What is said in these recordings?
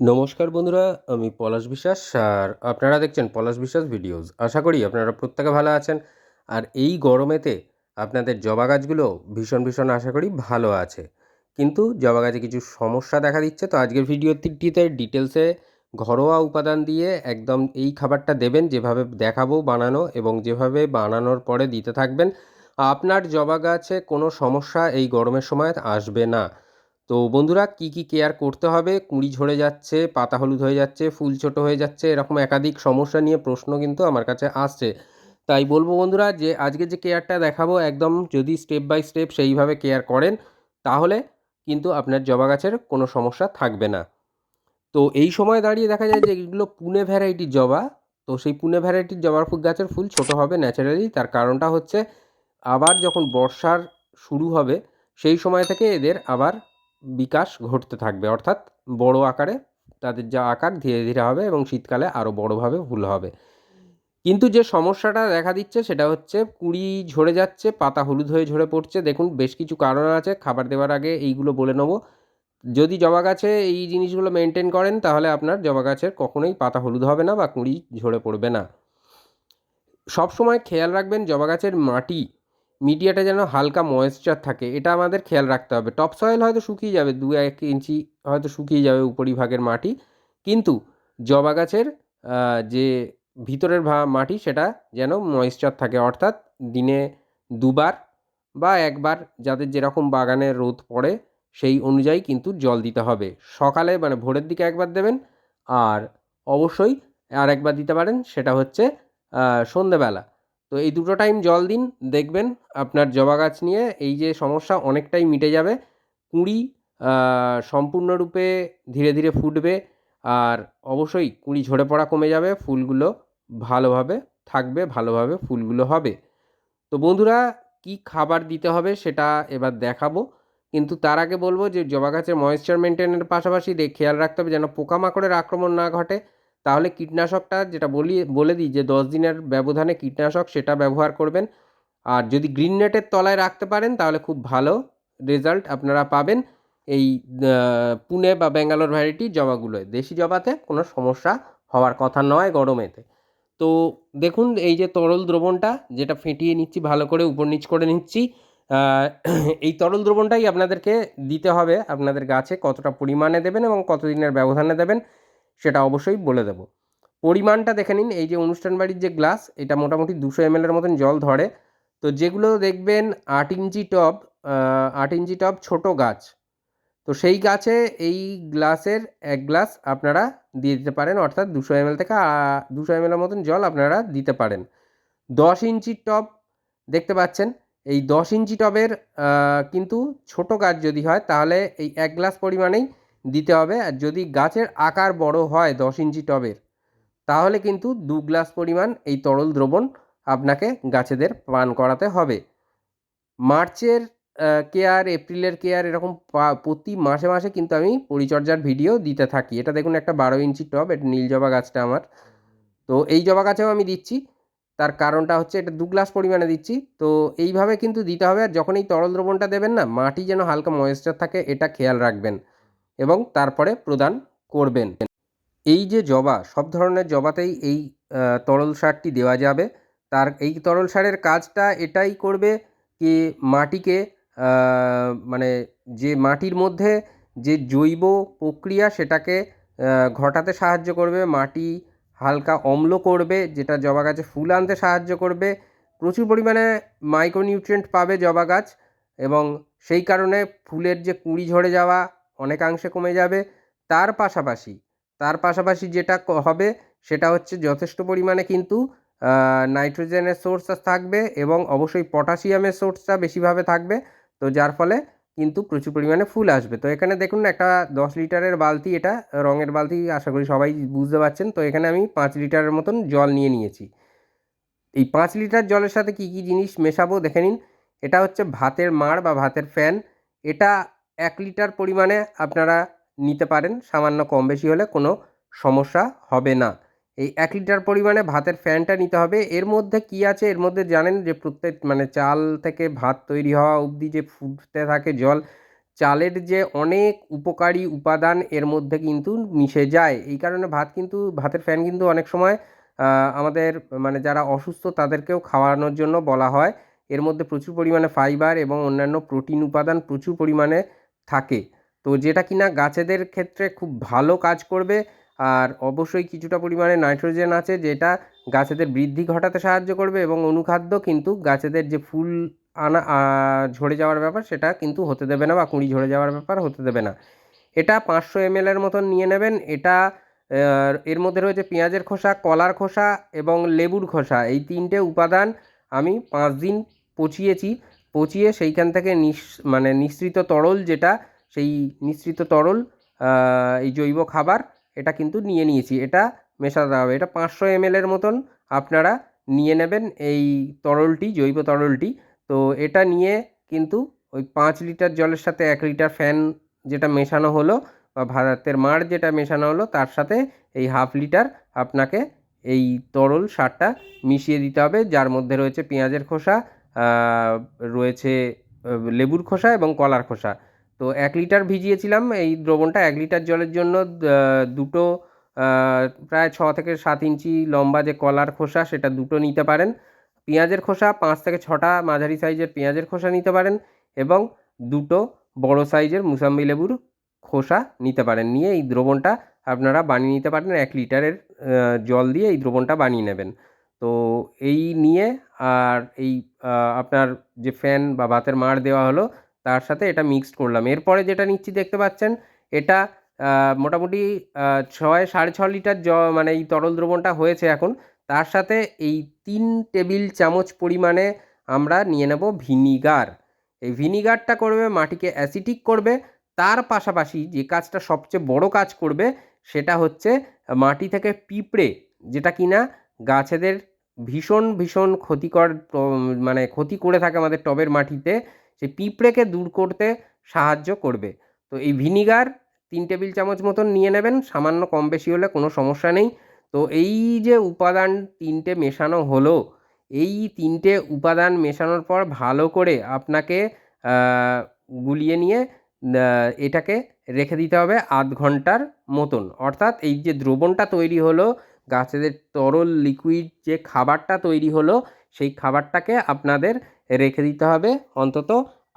নমস্কার বন্ধুরা, আমি পলাশ বিশ্বাস আর আপনারা দেখছেন পলাশ বিশ্বাস ভিডিওস। আশা করি আপনারা প্রত্যেকে ভালো আছেন আর এই গরমেতে আপনাদের জবা গাছগুলো ভীষণ ভীষণ আশা করি ভালো আছে। কিন্তু জবা গাছে কিছু সমস্যা দেখা দিচ্ছে, তো আজকের ভিডিওটিতে ডিটেলসে ঘরোয়া উপাদান দিয়ে একদম এই খাবারটা দেবেন, যেভাবে দেখাবো, বানানো এবং যেভাবে বানানোর পরে দিতে থাকবেন। আপনার জবা গাছে কোনো সমস্যা এই গরমের সময় আসবে না। তো বন্ধুরা কি কি কেয়ার করতে হবে? কুঁড়ি ঝরে যাচ্ছে, পাতা হলুদ হয়ে যাচ্ছে, ফুল ছোট হয়ে যাচ্ছে, এরকম একাধিক সমস্যা নিয়ে প্রশ্ন কিন্তু আমার কাছে আসছে। তাই বলব বন্ধুরা যে আজকে যে কেয়ারটা দেখাবো একদম যদি স্টেপ বাই স্টেপ সেইভাবে কেয়ার করেন, তাহলে কিন্তু আপনার জবা গাছের কোনো সমস্যা থাকবে না। তো এই সময় দাঁড়িয়ে দেখা যায় যে এগুলো পুনে ভ্যারাইটির জবা, তো সেই পুনে ভ্যারাইটির জবার ফুল গাছের ফুল ছোট হবে ন্যাচারালি তার কারণটা হচ্ছে আবার যখন বর্ষার শুরু হবে, সেই সময় থেকে এদের আবার বিকাশ ঘটতে থাকবে। অর্থাৎ বড় আকারে তাদের যা আকার ধীরে ধীরে হবে এবং শীতকালে আরও বড়োভাবে ফুল হবে। কিন্তু যে সমস্যাটা দেখা দিচ্ছে সেটা হচ্ছে কুড়ি ঝরে যাচ্ছে, পাতা হলুদ হয়ে ঝরে পড়ছে। দেখুন, বেশ কিছু কারণ আছে। খাবার দেওয়ার আগে এইগুলো বলে নেব। যদি জবা গাছে এই জিনিসগুলো মেনটেন করেন, তাহলে আপনার জবা গাছের কখনোই পাতা হলুদ হবে না বা কুঁড়ি ঝরে পড়বে না। সব সময় খেয়াল রাখবেন, জবা গাছের মাটি মিডিয়াটা যেন হালকা ময়েশ্চার থাকে, এটা আমাদের খেয়াল রাখতে হবে। টপ সয়েল হয়তো শুকিয়ে যাবে, দু এক ইঞ্চি হয়তো শুকিয়ে যাবে উপরিভাগের মাটি, কিন্তু জবা গাছের যে ভিতরের ভা, মাটি সেটা যেন ময়েশ্চার থাকে। অর্থাৎ দিনে দুবার বা একবার যাদের যেরকম বাগানে রোদ পড়ে, সেই অনুযায়ী কিন্তু জল দিতে হবে। সকালে মানে ভোরের দিকে একবার দেবেন, আর অবশ্যই আর একবার দিতে পারেন, সেটা হচ্ছে সন্ধেবেলা। তো এই দুটো টাইম জল দিন, দেখবেন আপনার জবা গাছ নিয়ে এই যে সমস্যা অনেকটাই মিটে যাবে। কুঁড়ি সম্পূর্ণরূপে ধীরে ধীরে ফুটবে আর অবশ্যই কুঁড়ি ঝরে পড়া কমে যাবে, ফুলগুলো ভালোভাবে থাকবে, ভালোভাবে ফুলগুলো হবে। তো বন্ধুরা, কি খাবার দিতে হবে সেটা এবার দেখাবো। কিন্তু তার আগে বলব যে জবা গাছের ময়েশ্চার মেনটেনের পাশাপাশি খেয়াল রাখতে হবে যেন পোকামাকড়ের আক্রমণ না ঘটে। তাহলে কীটনাশকটা যেটা বলি, বলে দিই যে দশ দিনের ব্যবধানে কীটনাশক সেটা ব্যবহার করবেন। আর যদি গ্রিন নেটের তলায় রাখতে পারেন তাহলে খুব ভালো রেজাল্ট আপনারা পাবেন। এই পুনে বা ব্যাঙ্গালোর ভ্যারাইটি জবাগুলোয়। দেশি জবাতে কোনো সমস্যা হওয়ার কথা নয় গরমেতে। তো দেখুন এই যে তরল দ্রবণটা যেটা ফেটিয়ে নিচ্ছি, ভালো করে উপর নিচ করে নিচ্ছি এই তরল দ্রবণটাই আপনাদেরকে দিতে হবে। আপনাদের গাছে কতটা পরিমাণে দেবেন এবং কতদিনের ব্যবধানে দেবেন। সেটা অবশ্যই বলে দেবো। পরিমাণটা দেখে নিন, এই যে অনুষ্ঠান বাড়ির যে গ্লাস, এটা মোটামুটি দুশো এমএলের মতন জল ধরে। তো যেগুলো দেখবেন আট ইঞ্চি টব আট ইঞ্চি টব ছোটো গাছ। তো সেই গাছে এই গ্লাসের এক গ্লাস আপনারা দিয়ে দিতে পারেন, অর্থাৎ দুশো এমএল থেকে দুশো এম এমএলের মতন জল আপনারা দিতে পারেন। দশ ইঞ্চির টব, দেখতে পাচ্ছেন, এই দশ ইঞ্চি টবের কিন্তু ছোটো গাছ যদি হয়, তাহলে এই এক গ্লাস পরিমাণেই দিতে হবে। আর যদি গাছের আকার বড় হয় দশ ইঞ্চি টবের, তাহলে কিন্তু দু গ্লাস পরিমাণ এই তরল দ্রবণ আপনাকে গাছেদের পান করাতে হবে। মার্চের কেয়ার, এপ্রিলের কেয়ার এরকম প্রতি মাসে মাসে কিন্তু আমি পরিচর্যার ভিডিও দিতে থাকি। এটা দেখুন একটা বারো ইঞ্চি টব, এটা নীল জবা গাছটা আমার। তো এই জবা গাছেও আমি দিচ্ছি। তার কারণটা হচ্ছে এটা দু গ্লাস পরিমাণে দিচ্ছি। তো এইভাবে কিন্তু দিতে হবে। আর যখন এই তরল দ্রবণটা দেবেন না, মাটি যেন হালকা ময়েশ্চার থাকে, এটা খেয়াল রাখবেন। এবং তারপরে প্রদান করবেন। এই যে জবা, সব ধরনের জবাতেই এই তরল সারটি দেওয়া যাবে। তার এই তরল সারের কাজটা এটাই করবে কি মাটিকে মানে যে মাটির মধ্যে যে জৈব প্রক্রিয়া সেটাকে ঘটাতে সাহায্য করবে, মাটি হালকা অম্ল করবে, যেটা জবা গাছে ফুল আনতে সাহায্য করবে, প্রচুর পরিমাণে মাইক্রোনিউট্রিয়েন্ট পাবে জবা গাছ এবং সেই কারণে ফুলের যে কুঁড়ি ঝরে যাওয়া অনেকাংশে কমে যাবে। তার পাশাপাশি তার পাশাপাশি যেটা হবে সেটা হচ্ছে যথেষ্ট পরিমাণে কিন্তু নাইট্রোজেনের সোর্স থাকবে এবং অবশ্যই পটাশিয়ামের সোর্সটা বেশিভাবে থাকবে। তো যার ফলে কিন্তু প্রচুর পরিমাণে ফুল আসবে। তো এখানে দেখুন একটা দশ লিটারের বালতি, এটা রঙের বালতি আশা করি সবাই বুঝতে পারছেন। তো এখানে আমি পাঁচ লিটারের মতন জল নিয়ে নিয়েছি। এই পাঁচ লিটার জলের সাথে কী কী জিনিস মেশাবো দেখে নিন। এটা হচ্ছে ভাতের মাড় বা ভাতের ফ্যান। এটা এক লিটার পরিমাণে আপনারা নিতে পারেন, সামান্য কম বেশি হলে কোনো সমস্যা হবে না। এই এক লিটার পরিমাণে ভাতের ফ্যানটা নিতে হবে। এর মধ্যে কি আছে? এর মধ্যে জানেন যে প্রত্যেক মানে চাল থেকে ভাত তৈরি হওয়া অবধি যে ফুটতে থাকে জল, চালের যে অনেক উপকারী উপাদান এর মধ্যে কিন্তু মিশে যায়। এই কারণে ভাত কিন্তু, ভাতের ফ্যান কিন্তু অনেক সময় আমাদের মানে যারা অসুস্থ তাদেরকেও খাওয়ানোর জন্য বলা হয়। এর মধ্যে প্রচুর পরিমাণে ফাইবার এবং অন্যান্য প্রোটিন উপাদান প্রচুর পরিমাণে থাকে। তো যেটা কিনা গাছেদের ক্ষেত্রে খুব ভালো কাজ করবে, আর অবশ্যই কিছুটা পরিমাণে নাইট্রোজেন আছে যেটা গাছেদের বৃদ্ধি ঘটাতে সাহায্য করবে এবং অনুখাদ্য কিন্তু গাছেদের যে ফুল আনা ঝরে যাওয়ার ব্যাপার সেটা কিন্তু হতে দেবে না বা কুঁড়ি ঝরে যাওয়ার ব্যাপার হতে দেবে না। এটা পাঁচশো এম এমএলের মতন নিয়ে নেবেন, এটা এর মধ্যে রয়েছে পেঁয়াজের খোসা, কলার খোসা এবং লেবুর খোসা। এই তিনটে উপাদান আমি পাঁচ দিন পচিয়েছি পচিয়ে সেইখান থেকে নিঃ মানে নিঃসৃত তরল যেটা, সেই নিঃসৃত তরল এই জৈব খাবার, এটা কিন্তু নিয়ে নিয়েছি। এটা মেশাতে হবে। এটা পাঁচশো এমএলের মতন আপনারা নিয়ে নেবেন এই তরলটি, জৈব তরলটি। তো এটা নিয়ে কিন্তু ওই পাঁচ লিটার জলের সাথে এক লিটার ফ্যান যেটা মেশানো হলো বা ভাতের মাড় যেটা মেশানো হলো, তার সাথে এই হাফ লিটার আপনাকে এই তরল সারটা মিশিয়ে দিতে হবে, যার মধ্যে রয়েছে পেঁয়াজের খোসা রয়েছে লেবুর খোসা এবং কলার খোসা। তো এক লিটার ভিজিয়েছিলাম, এই দ্রবণটা এক লিটার জলের জন্য দুটো প্রায় ছ থেকে সাত ইঞ্চি লম্বা যে কলার খোসা, সেটা দুটো নিতে পারেন। পেঁয়াজের খোসা পাঁচ থেকে ছটা মাঝারি সাইজের পেঁয়াজের খোসা নিতে পারেন এবং দুটো বড় সাইজের মুসাম্বি লেবুর খোসা নিতে পারেন। নিয়ে এই দ্রবণটা আপনারা বানিয়ে নিতে পারেন, এক লিটারের জল দিয়ে এই দ্রবণটা বানিয়ে নেবেন। তো এই নিয়ে আর এই আপনার যে ফ্যান বা ভাতের মার দেওয়া হলো, তার সাথে এটা মিক্সড করলাম। এরপরে যেটা নিচ্ছি দেখতে পাচ্ছেন, এটা মোটামুটি ছয়, সাড়ে ছ লিটার জ মানে এই তরল দ্রবণটা হয়েছে এখন। তার সাথে এই তিন টেবিল চামচ পরিমাণে আমরা নিয়ে নেব ভিনিগার। এই ভিনিগারটা করবে, মাটিকে অ্যাসিটিক করবে। তার পাশাপাশি যে কাজটা সবচেয়ে বড় কাজ করবে, সেটা হচ্ছে মাটি থেকে পিঁপড়ে, যেটা কিনা গাছেদের ভীষণ ভীষণ ক্ষতিকর মানে ক্ষতি করে থাকে আমাদের টবের মাটিতে সেই পিঁপড়েকে দূর করতে সাহায্য করবে। তো এই ভিনিগার তিন টেবিল চামচ মতন নিয়ে নেবেন, সামান্য কম বেশি হলে কোনো সমস্যা নেই। তো এই যে উপাদান তিনটে মেশানো হলো, এই তিনটে উপাদান মেশানোর পর ভালো করে আপনাকে গুলিয়ে নিয়ে এটাকে রেখে দিতে হবে আধ ঘণ্টার মতন। অর্থাৎ এই যে দ্রবণটা তৈরি হলো গাছেদের তরল লিকুইড যে খাবারটা তৈরি হলো, সেই খাবারটাকে আপনাদের রেখে দিতে হবে অন্তত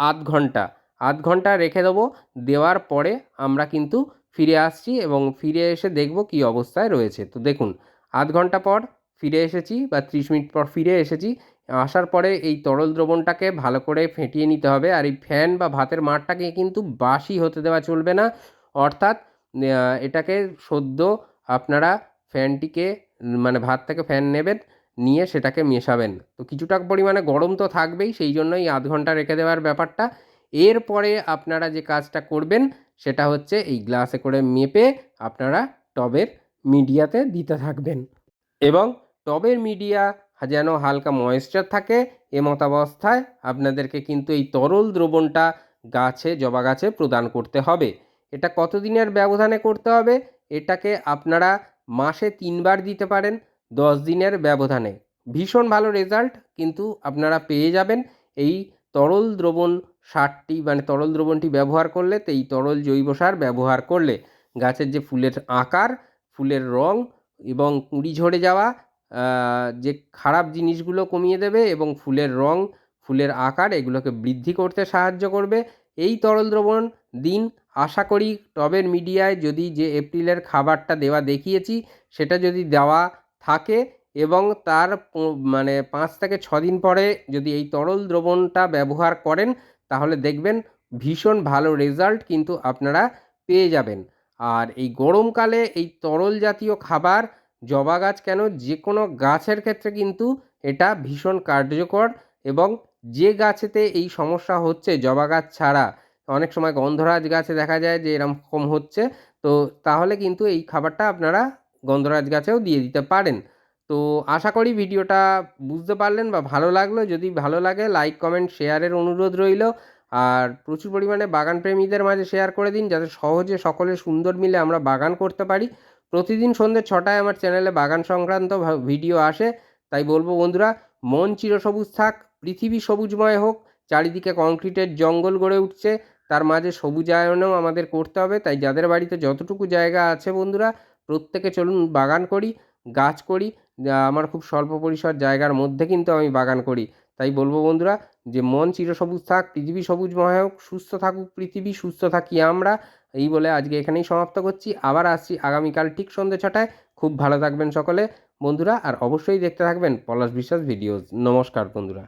আধ ঘণ্টা। আধ ঘণ্টা রেখে দেবো, দেওয়ার পরে আমরা কিন্তু ফিরে আসছি এবং ফিরে এসে দেখব কী অবস্থায় রয়েছে। তো দেখুন, আধ ঘণ্টা পর ফিরে এসেছি বা ত্রিশ মিনিট পর ফিরে এসেছি। আসার পরে এই তরল দ্রবণটাকে ভালো করে ফেটিয়ে নিতে হবে আর এই ফ্যান বা ভাতের মাঠটাকে কিন্তু বাসি হতে দেওয়া চলবে না। অর্থাৎ এটাকে সদ্য আপনারা ফ্যানটিকে মানে ভাত থেকে ফ্যান নেবেন, নিয়ে সেটাকে মেশাবেন। তো কিছুটা পরিমাণে গরম তো থাকবেই, সেই জন্যই আধ ঘণ্টা রেখে দেওয়ার ব্যাপারটা। এরপরে আপনারা যে কাজটা করবেন, সেটা হচ্ছে এই গ্লাসে করে মেপে আপনারা টবের মিডিয়াতে দিতে থাকবেন। এবং টবের মিডিয়া যেন হালকা ময়েশ্চার থাকে এমতাবস্থায় আপনাদেরকে কিন্তু এই তরল দ্রবণটা গাছে, জবা গাছে প্রদান করতে হবে। এটা কতদিনের ব্যবধানে করতে হবে? এটাকে আপনারা মাসে তিনবার দিতে পারেন, দশ দিনের ব্যবধানে। ভীষণ ভালো রেজাল্ট কিন্তু আপনারা পেয়ে যাবেন এই তরল দ্রবণ সারটি মানে তরল দ্রবণটি ব্যবহার করলে, তো এই তরল জৈব সার ব্যবহার করলে গাছের যে ফুলের আকার, ফুলের রং এবং কুঁড়ি ঝরে যাওয়া যে খারাপ জিনিসগুলো কমিয়ে দেবে এবং ফুলের রং, ফুলের আকার এগুলোকে বৃদ্ধি করতে সাহায্য করবে। এই তরল দ্রবণ দিন আশা করি টবের মিডিয়ায় যদি যে এপ্রিলের খাবারটা দেওয়া দেখিয়েছি, সেটা যদি দেওয়া থাকে এবং তার মানে পাঁচ থেকে দিন পরে যদি এই তরল দ্রবণটা ব্যবহার করেন, তাহলে দেখবেন ভীষণ ভালো রেজাল্ট কিন্তু আপনারা পেয়ে যাবেন। আর এই গরমকালে এই তরল জাতীয় খাবার, জবা গাছ কেন যে কোনো গাছের ক্ষেত্রে কিন্তু এটা ভীষণ কার্যকর এবং যে গাছেতে এই সমস্যা হচ্ছে জবা গাছ ছাড়া অনেক সময় গন্ধরাজ গাছে দেখা যায় যে এরকম হচ্ছে। তো তাহলে কিন্তু এই খাবারটা আপনারা গন্ধরাজ গাছেও দিয়ে দিতে পারেন। তো আশা করি ভিডিওটা বুঝতে পারলেন বা ভালো লাগল। যদি ভালো লাগে লাইক কমেন্ট শেয়ারের অনুরোধ রইল। আর প্রচুর পরিমাণে বাগান প্রেমীদের মাঝে শেয়ার করে দিন যাতে সহজে সকলে সুন্দর মিলে আমরা বাগান করতে পারি। প্রতিদিন সন্ধ্যে ছটায় আমার চ্যানেলে বাগান সংক্রান্ত ভিডিও আসে। তাই বলব বন্ধুরা, মন চিরসবুজ থাক, পৃথিবী সবুজময় হোক, চারিদিকে কংক্রিটের জঙ্গল গড়ে উঠছে। তার মাঝে সবুজায়নও আমাদের করতে হবে, তাই যাদের বাড়িতে যতটুকু জায়গা আছে বন্ধুরা, প্রত্যেকে চলুন বাগান করি, গাছ করি আমার খুব স্বল্প পরিসর জায়গার মধ্যে কিন্তু আমি বাগান করি। তাই বলব বন্ধুরা, যে মন চিরসবুজ থাক, পৃথিবী সবুজময় হোক, সুস্থ থাকুক পৃথিবী, সুস্থ থাকি আমরা। এই বলে আজকে এখানেই সমাপ্ত করছি, আবার আসছি আগামীকাল ঠিক সন্ধ্যে ছটায়। খুব ভালো থাকবেন সকলে বন্ধুরা, আর অবশ্যই দেখতে থাকবেন পলাশ বিশ্বাস ভিডিওস। নমস্কার বন্ধুরা।